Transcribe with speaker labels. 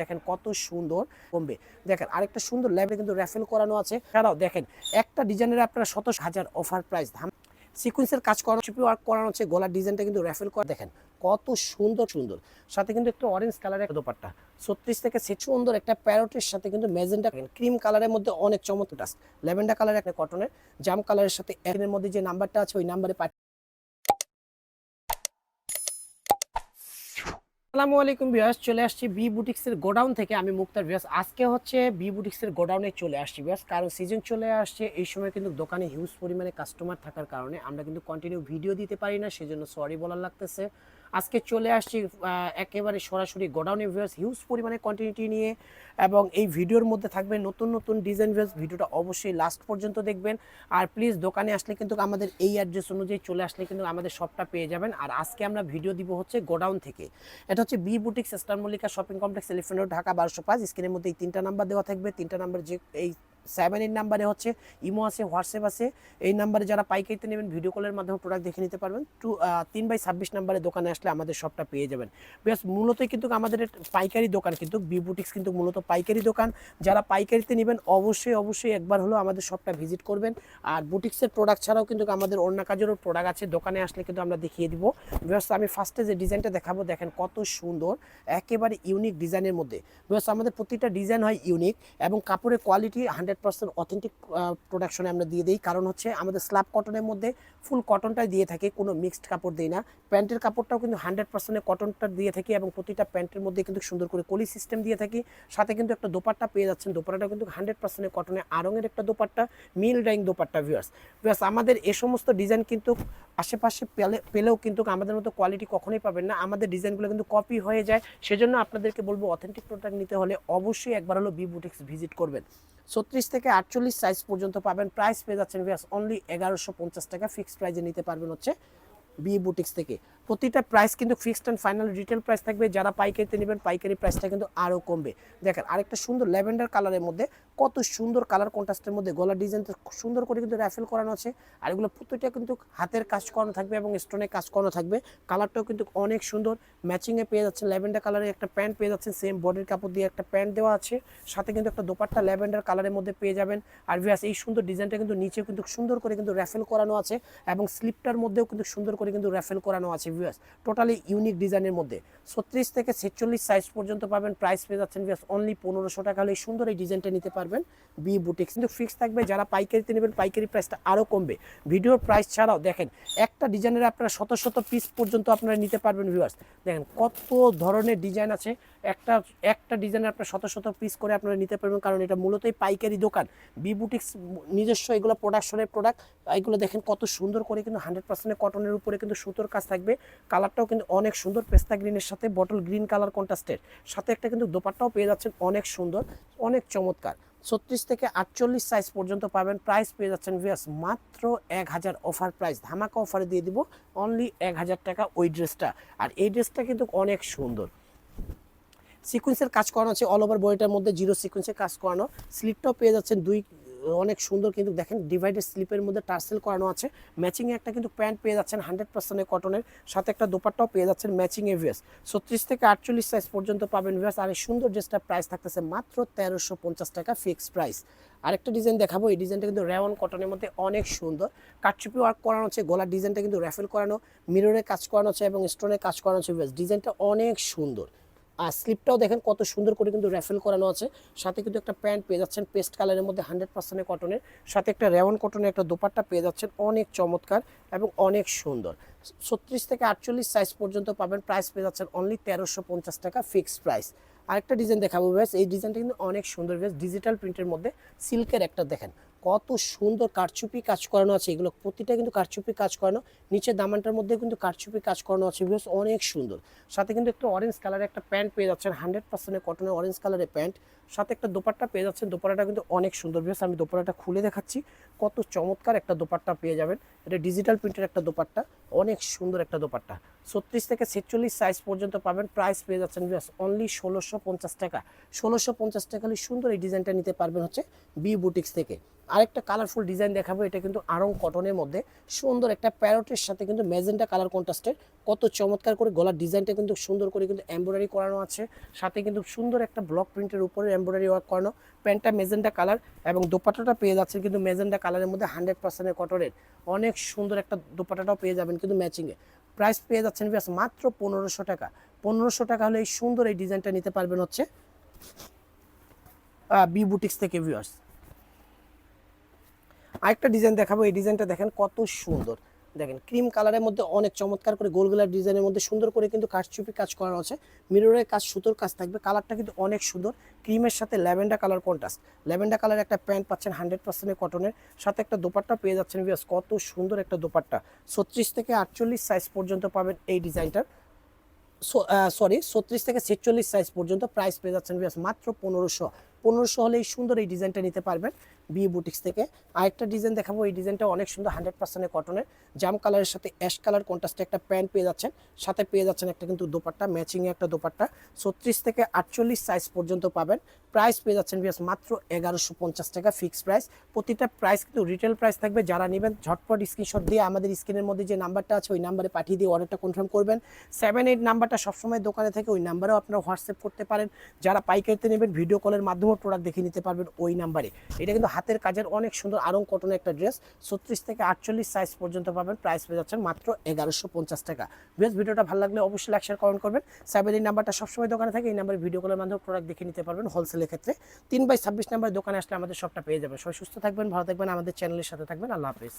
Speaker 1: দেখেন কত সুন্দর কমবে দেখেন আরেকটা সুন্দর ল্যাবে কিন্তু র্যাফেল করানো আছে। এছাড়াও দেখেন, একটা ডিজাইনের আপনারা শত হাজার অফার প্রাইস সিকুয়েন্সের কাজ করানো চিপি ওয়ার্ক করানো হচ্ছে গলার ডিজাইনটা কিন্তু র্যাফেল করা দেখেন কত সুন্দর সুন্দর। সাথে কিন্তু একটু অরেঞ্জ কালারের দোপাট্টা। ছত্রিশ থেকে সুন্দর একটা প্যারোটের সাথে কিন্তু ম্যাজেন্টা ক্রিম কালারের মধ্যে অনেক চমৎকার ল্যাভেন্ডার কালারের একটা কটনের জাম কালারের সাথে এর মধ্যে যে নাম্বারটা আছে, ওই নাম্বারে আসসালামু আলাইকুম বিয়াস চলে আসছি বি বুটিক্সের গোডাউন থেকে। আমি মুক্তার বিয়াস আজকে হচ্ছে বি বুটিক্সের গোডাউনে চলে আসছি বিয়াস কারণ সিজন চলে আসছে, এই সময় কিন্তু দোকানে হিউজ পরিমাণে কাস্টমার থাকার কারণে আমরা কিন্তু কন্টিনিউ ভিডিও দিতে পারি না, সেজন্য সরি বলার লাগতেছে। আজকে চলে আসছি একেবারে সরাসরি গোডাউনে ভিউয়ার্স হিউজ পরিমাণে কন্টিনিউটি নিয়ে এবং এই ভিডিওর মধ্যে থাকবে নতুন নতুন ডিজাইন ভিউয়ার্স ভিডিওটা অবশ্যই লাস্ট পর্যন্ত দেখবেন। আর প্লিজ দোকানে আসলে কিন্তু আমাদের এই অ্যাড্রেস অনুযায়ী চলে আসলে কিন্তু আমাদের শপটা পেয়ে যাবেন। আর আজকে আমরা ভিডিও দিব হচ্ছে গোডাউন থেকে। এটা হচ্ছে B boutiques star Mallika shopping complex Elephant Dhaka বারোশো পাঁচ। স্ক্রিনের মধ্যে এই তিনটা নাম্বার দেওয়া থাকবে। তিনটা নাম্বার যে এই সেভেন এইট নাম্বারে হচ্ছে ইমো আছে হোয়াটসঅ্যাপ আছে। এই নাম্বারে যারা পাইকারিতে নেবেন ভিডিও কলের মাধ্যমে প্রোডাক্ট দেখে নিতে পারবেন। টু তিন বাই ছাব্বিশ নাম্বারে দোকানে আসলে আমাদের শপটা পেয়ে যাবেন। বেশ মূলত কিন্তু আমাদের পাইকারি দোকান কিন্তু বি বুটিক্স কিন্তু মূলত পাইকারি দোকান। যারা পাইকারিতে নেবেন, অবশ্যই অবশ্যই একবার হলো আমাদের শপটা ভিজিট করবেন। আর বুটিক্সের প্রোডাক্ট ছাড়াও কিন্তু আমাদের অন্য কাজেরও প্রোডাক্ট আছে, দোকানে আসলে কিন্তু আমরা দেখিয়ে দিব। বেশ আমি ফার্স্টে যে ডিজাইনটা দেখাবো, দেখেন কত সুন্দর, একেবারে ইউনিক ডিজাইনের মধ্যে। বেশ আমাদের প্রতিটা ডিজাইন হয় ইউনিক এবং কাপড়ের কোয়ালিটি হান্ড্রেড পার্সেন্ট অথেন্টিক প্রোডাকশনে আমরা দিয়ে দিই। কারণ হচ্ছে আমাদের স্ল্যাব কটনের মধ্যে ফুল কটনটাই দিয়ে থাকি, কোনো মিক্সড কাপড় দিই না। প্যান্টের কাপড়টাও কিন্তু হান্ড্রেড পার্সেন্টের কটনটা দিয়ে থাকি এবং প্রতিটা প্যান্টের মধ্যে কিন্তু সুন্দর করে কলি সিস্টেম দিয়ে থাকি। সাথে কিন্তু একটা দোপাট্টা পেয়ে যাচ্ছেন। দোপাট্টাটা কিন্তু হান্ড্রেড পার্সেন্টের কটনে আরঙের একটা dupatta mill dyeing dupatta viewers viewers আমাদের এ সমস্ত ডিজাইন কিন্তু আশেপাশে পেলে, পেলেও কিন্তু আমাদের মতো কোয়ালিটি কখনোই পাবেন না। আমাদের ডিজাইনগুলো কিন্তু কপি হয়ে যায়। সেজন্য আপনাদেরকে বলব অথেন্টিক প্রোডাক্ট নিতে হলে অবশ্যই একবার হলো বি বুটিক্স ভিজিট করবেন। ছত্রিশ থেকে আটচল্লিশ সাইজ পর্যন্ত পাবেন। প্রাইস পেয়ে যাচ্ছেন ভিয়াস অনলি এগারোশো পঞ্চাশ টাকা। ফিক্সড প্রাইজে নিতে পারবেন হচ্ছে বি বুটিক্স থেকে। প্রতিটা প্রাইস কিন্তু fixed and final retail price থাকবে, যারা পাইকারিতে নেবেন, পাইকারি প্রাইসটা কিন্তু আরও কমবে। দেখেন, আরেকটা সুন্দর ল্যাভেন্ডার কালারের মধ্যে কত সুন্দর কালার কন্ট্রাস্টের মধ্যে গলার ডিজাইনটা সুন্দর করে কিন্তু র্যাফেল করানো আছে। আর এগুলো প্রতিটা কিন্তু হাতের কাজ করানো থাকবে এবং স্টোনে কাজ করানো থাকবে। কালারটাও কিন্তু অনেক সুন্দর। ম্যাচিংয়ে পেয়ে যাচ্ছেন ল্যাভেন্ডার কালারের একটা প্যান্ট পেয়ে যাচ্ছেন সেম বডির কাপড় দিয়ে একটা প্যান্ট দেওয়া আছে। সাথে কিন্তু একটা দোপাট্টা ল্যাভেন্ডার কালারের মধ্যে পেয়ে যাবেন। আর ভিয়াস এই সুন্দর ডিজাইনটা কিন্তু নিচেও কিন্তু সুন্দর করে কিন্তু র্যাফেল করানো আছে এবং স্লিপটার মধ্যেও কিন্তু সুন্দর করে কিন্তু র্যাফেল করানো আছে। ভিউয়ার্স টোটালি ইউনিক ডিজাইনের মধ্যে। ছত্রিশ থেকে ছেচল্লিশ সাইজ পর্যন্ত পাবেন। প্রাইস পেয়ে যাচ্ছেন ভিউয়ার্স অনলি পনেরোশো টাকা হলে সুন্দর এই ডিজাইনটা নিতে পারবেন বি বুটিক্স কিন্তু ফিক্স থাকবে, যারা পাইকারিতে নেবেন, পাইকারি প্রাইসটা আরও কমবে। ভিডিওর প্রাইস ছাড়াও দেখেন, একটা ডিজাইনের আপনারা শত শত পিস পর্যন্ত আপনারা নিতে পারবেন ভিউয়ার্স দেখেন কত ধরনের ডিজাইন আছে। একটা একটা ডিজাইনের আপনার শত শত পিস করে আপনারা নিতে পারবেন, কারণ এটা মূলতই পাইকারি দোকান। বি বুটিক্স নিজস্ব এগুলো প্রোডাকশনের প্রোডাক্ট এগুলো দেখেন কত সুন্দর করে কিন্তু হান্ড্রেড পার্সেন্ট কটনের উপরে কিন্তু সুতোর কাজ থাকবে। কালারটাও কিন্তু অনেক সুন্দর পেস্তা গ্রিনের সাথে বটল গ্রিন কালার কন্ট্রাস্টের। সাথে একটা কিন্তু দোপাট্টাও পেয়ে যাচ্ছেন অনেক সুন্দর, অনেক চমৎকার। ছত্রিশ থেকে আটচল্লিশ সাইজ পর্যন্ত পাবেন প্রাইস পেয়ে যাচ্ছেন ভিয়াস মাত্র এক হাজার অফার প্রাইস ধামাকা অফারে দিয়ে দিব অনলি এক হাজার টাকা ওই ড্রেসটা আর এই ড্রেসটা কিন্তু অনেক সুন্দর। সিকুয়েন্সের কাজ করানো আছে অল ওভার বডিটার মধ্যে জিরো সিকুয়েন্সের কাজ করানো। স্লিপটাও পেয়ে যাচ্ছেন দুই অনেক সুন্দর কিন্তু দেখেন ডিভাইডেড স্লিপের মধ্যে টার্সেল করানো আছে। ম্যাচিংয়ে একটা কিন্তু প্যান্ট পেয়ে যাচ্ছেন হান্ড্রেড পার্সেন্টের কটনের সাথে একটা দোপাট্টাও পেয়ে যাচ্ছেন ম্যাচিং এ ভিএস ছত্রিশ থেকে আটচল্লিশ সাইজ পর্যন্ত পাবেন ভিএস আর এই সুন্দর ড্রেসটা প্রাইস থাকতেছে মাত্র তেরোশো পঞ্চাশ টাকা ফিক্স প্রাইস আরেকটা ডিজাইন দেখাবো, এই ডিজাইনটা কিন্তু রেওয়ান কটনের মধ্যে অনেক সুন্দর। কাটচুপি ওয়ার্ক করানো আছে, গলার ডিজাইনটা কিন্তু র্যাফেল করানো মিররে কাজ করানো আছে এবং স্টোনের কাজ করানো আছে ভিএস ডিজাইনটা অনেক সুন্দর। আর স্লিপটাও দেখেন কত সুন্দর করে কিন্তু র্যাফেল করানো আছে। সাথে কিন্তু একটা প্যান্ট পেয়ে যাচ্ছেন পেস্ট কালারের মধ্যে হান্ড্রেড পার্সেন্টের কটনের সাথে একটা রেওয়ান কটনের একটা দোপাট্টা পেয়ে যাচ্ছেন, অনেক চমৎকার এবং অনেক সুন্দর। ছত্রিশ থেকে আটচল্লিশ সাইজ পর্যন্ত পাবেন প্রাইস পেয়ে যাচ্ছেন অনলি তেরোশো পঞ্চাশ টাকা ফিক্সড প্রাইস আরেকটা ডিজাইন দেখাবো বেশ এই ডিজাইনটা কিন্তু অনেক সুন্দর বেশ ডিজিটাল প্রিন্টের মধ্যে সিল্কের একটা দেখেন। কত সুন্দর কারচুপি কাজ করানো আছে। এগুলো প্রতিটা কিন্তু কারচুপি কাজ করানো নিচে দামানটার মধ্যে কিন্তু কারচুপি কাজ করানো আছে। বেশ অনেক সুন্দর। সাথে কিন্তু একটু অরেঞ্জ কালারের একটা প্যান্ট পেয়ে যাচ্ছেন। হান্ড্রেড পার্সেন্টের কটনের অরেঞ্জ কালারের প্যান্ট সাথে একটা দোপাট্টা পেয়ে যাচ্ছেন। দোপাট্টাটা কিন্তু অনেক সুন্দর। বেশ আমি দোপাট্টাটা খুলে দেখাচ্ছি। কত চমৎকার একটা দোপাট্টা পেয়ে যাবেন। এটা ডিজিটাল প্রিন্টের একটা দোপাট্টা। অনেক সুন্দর একটা দোপাট্টা। ছত্রিশ থেকে ছেচল্লিশ সাইজ পর্যন্ত পাবেন। প্রাইস পেয়ে যাচ্ছেন ভিউয়ার্স অনলি ষোলোশো পঞ্চাশ টাকা। ষোলোশো পঞ্চাশ টাকা সুন্দর এই ডিজাইনটা নিতে পারবেন হচ্ছে বি বুটিক্স থেকে। আরেকটা কালারফুল ডিজাইন দেখাবো, এটা কিন্তু আরং কটনের মধ্যে। সুন্দর একটা প্যারোটের সাথে কিন্তু ম্যাজেন্টা কালার কন্ট্রাস্টের কত চমৎকার করে গলার ডিজাইনটা কিন্তু সুন্দর করে কিন্তু এমব্রয়ডারি করানো আছে। সাথে কিন্তু সুন্দর একটা ব্লক প্রিন্টের উপরে এমব্রয়ডারি ওয়ার্ক করানো। প্যান্টটা মেজেন্টা কালার এবং দোপাট্টাটা পেয়ে যাচ্ছে কিন্তু মেজেন্টা কালারের মধ্যে হান্ড্রেড পার্সেন্টের কটনের অনেক সুন্দর একটা দোপাট্টাটাও পেয়ে যাবেন কিন্তু ম্যাচিংয়ে প্রাইস পেয়ে যাচ্ছেন বিয়াস মাত্র পনেরোশো টাকা। পনেরোশো টাকা হলে এই সুন্দর এই ডিজাইনটা নিতে পারবেন হচ্ছে বি বুটিক্স থেকে ভিউয়ার্স আরেকটা ডিজাইন দেখাবো। এই ডিজাইনটা দেখেন কত সুন্দর। দেখেন ক্রিম কালারের মধ্যে অনেক চমৎকার করে গোল গোলার ডিজাইনের মধ্যে সুন্দর করে কিন্তু কাঠচুপি কাজ করানো আছে। মিররের কাজ, সুতোর কাজ থাকবে। কালারটা কিন্তু অনেক সুন্দর। ক্রিমের সাথে lavender colour contrast lavender colour একটা প্যান্ট পাচ্ছেন হান্ড্রেড পার্সেন্টের কটনের সাথে একটা দোপাট্টা পেয়ে যাচ্ছেন বিয়াস কত সুন্দর একটা দোপাট্টা। ছত্রিশ থেকে আটচল্লিশ সাইজ পর্যন্ত পাবেন এই ডিজাইনটার সরি ছত্রিশ থেকে ছেচল্লিশ সাইজ পর্যন্ত প্রাইস পেয়ে যাচ্ছেন বিয়াস মাত্র পনেরোশো। পনেরোশো হলে এই সুন্দর এই ডিজাইনটা নিতে পারবেন বি বুটিক্স থেকে। আরেকটা ডিজাইন দেখাবো, এই ডিজাইনটা অনেক সুন্দর হান্ড্রেড পার্সেন্টের কটনের জাম কালারের সাথে অ্যাশ কালার কন্ট্রাস্টে একটা প্যান্ট পেয়ে যাচ্ছেন, সাথে পেয়ে যাচ্ছেন একটা কিন্তু দোপাট্টা ম্যাচিংয়ে একটা দোপাট্টা। ছত্রিশ থেকে আটচল্লিশ সাইজ পর্যন্ত পাবেন। প্রাইস পেয়ে যাচ্ছেন বিয়াস মাত্র এগারোশো পঞ্চাশ টাকা ফিক্সড প্রাইস প্রতিটা প্রাইস কিন্তু রিটেল প্রাইস থাকবে, যারা নেবেন ঝটপট স্ক্রিনশট দিয়ে আমাদের স্ক্রিনের মধ্যে যে নাম্বারটা আছে, ওই নাম্বারে পাঠিয়ে দিয়ে অর্ডারটা কনফার্ম করবেন। সেভেন এইট নাম্বারটা সবসময় দোকানে থেকে, ওই নাম্বারেও আপনারা হোয়াটসঅ্যাপ করতে পারেন। যারা পাইকারিতে নেবেন ভিডিও কলের মাধ্যমে প্রোডাক্ট দেখে নিতে পারবেন ওই নাম্বারে এটা কিন্তু হাতের কাজের অনেক সুন্দর আরং কটনের একটা ড্রেস ছত্রিশ থেকে আটচল্লিশ সাইজ পর্যন্ত পাবেন। প্রাইস পেয়ে যাচ্ছেন মাত্র এগারোশো পঞ্চাশ টাকা। বেশ ভিডিওটা ভালো লাগলে অবশ্যই লাইক শেয়ার কমেন্ট করবেন। সেভেন এই নাম্বারটা সবসময় দোকানে থাকে, এই নাম্বারে ভিডিও কলের মাধ্যমে প্রোডাক্ট দেখে নিতে পারবেন হোলসেলের ক্ষেত্রে। তিন বাই ছাব্বিশ নাম্বার দোকানে আসলে আমাদের সবটা পেয়ে যাবেন। সবাই সুস্থ থাকবেন, ভালো থাকবেন, আমাদের চ্যানেলের সাথে থাকবেন। আল্লাহ হাফিজ।